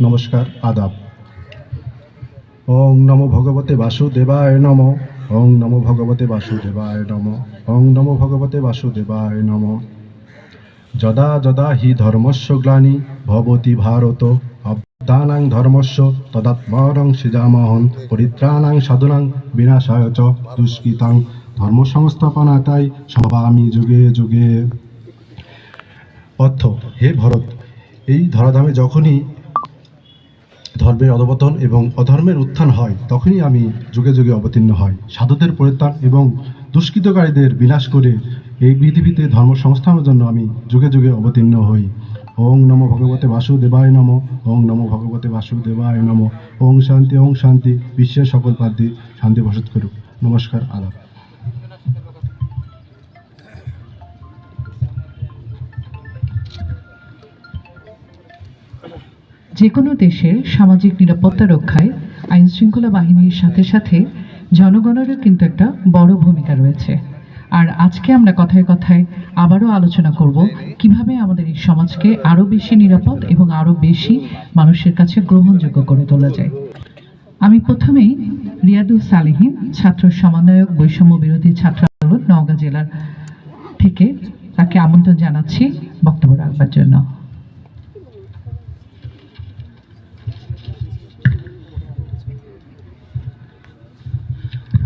নমস্কার, আদাব। ওং নমো ভগবতে বাসুদেবায় নম। ওং নমো ভগবতে বাসুদেবায় নম। ওং নমো ভগবতে বাসুদেবায় নম। যদা যদা হি ধর্মস্য গ্লানি, ভবতি ভারত। অবদানাং ধর্মস্য তদাত্মরং সৃজামহন, পরিত্রাণাং সাধুনাং বিনাশায় চ দুষ্কৃতাং। ধর্ম সংস্থাপনাটাই সভামি যুগে যুগে। অর্থ, হে ভরত, এই ধরাধামে যখনই ধর্মের অধপতন এবং অধর্মের উত্থান হয়, তখনই আমি যুগে যুগে অবতীর্ণ হই সাধুদের পরিত্রাণ এবং দুষ্কৃতকারীদের বিনাশ করে এই পৃথিবীতে ধর্ম সংস্থানের জন্য আমি যুগে যুগে অবতীর্ণ হই। ওং নম ভগবতে বাসুদেবায় নম, ওং নম ভগবতে বাসুদেবায় নম, ওং শান্তি ওং শান্তি, বিশ্বের সকল প্রান্তে শান্তি বসত করুক। নমস্কার আলাপ যে কোনো দেশের সামাজিক নিরাপত্তা রক্ষায় আইন শৃঙ্খলা বাহিনীর সাথে সাথে জনগণেরও কিন্তু একটা বড় ভূমিকা রয়েছে। আর আজকে আমরা কথায় কথায় আবারও আলোচনা করব কীভাবে আমাদের এই সমাজকে আরও বেশি নিরাপদ এবং আরও বেশি মানুষের কাছে গ্রহণযোগ্য করে তোলা যায়। আমি প্রথমেই রিয়াদুল সালেহীন, ছাত্র সমন্বয়ক, বৈষম্য বিরোধী ছাত্র আন্দোলন, নওগাঁ জেলার থেকে তাকে আমন্ত্রণ জানাচ্ছি বক্তব্য রাখবার জন্য।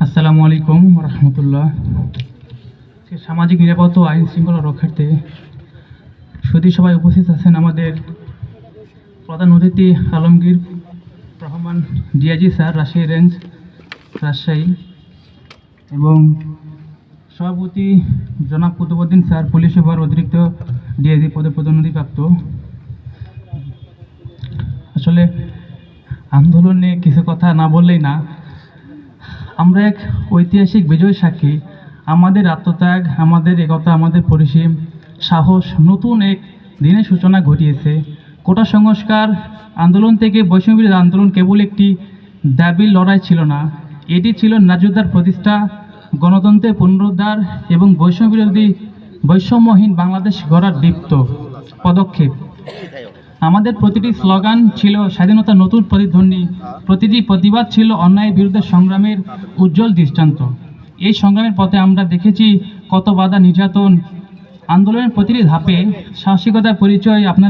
আসসালামু আলাইকুম রহমতুল্লাহ সামাজিক নিরাপত্তা আইন শৃঙ্খলা রক্ষার্থে সুদী সবাই উপস্থিত আছেন আমাদের প্রধান অতিথি Alamgir Rahman DIG sir, Rajshahi range, Rajshahi. এবং সভাপতি জনাব কুতুবুদ্দিন স্যার, পুলিশ বিভাগ অতিরিক্ত ডিআইজি পদে পদোন্নতিপ্রাপ্ত। আসলে আন্দোলনে কিছু কথা না বললেই না আমরা এক ঐতিহাসিক বিজয় সাক্ষী। আমাদের আত্মত্যাগ, আমাদের একতা, আমাদের পরিসীম, সাহস, নতুন এক দিনের সূচনা ঘটিয়েছে। কোটা সংস্কার আন্দোলন থেকে বৈষম্যবিরোধী আন্দোলন কেবল একটি দাবির লড়াই ছিল না। এটি ছিল ন্যায্যতার প্রতিষ্ঠা, গণতন্ত্রের পুনরুদ্ধার এবং বৈষম্যবিরোধী বৈষম্যহীন বাংলাদেশ গড়ার দীপ্ত পদক্ষেপ। আমাদের প্রতিটি স্লোগান ছিল স্বাধীনতার নতুন প্রতিধ্বনি, প্রতিটি প্রতিবাদ ছিল অন্যায়ের বিরুদ্ধে সংগ্রামের উজ্জ্বল দৃষ্টান্ত। এই সংগ্রামের পথে আমরা দেখেছি কত বাধা নির্যাতন, আন্দোলনের প্রতিটি ধাপে সাহসিকতার পরিচয় আপনারা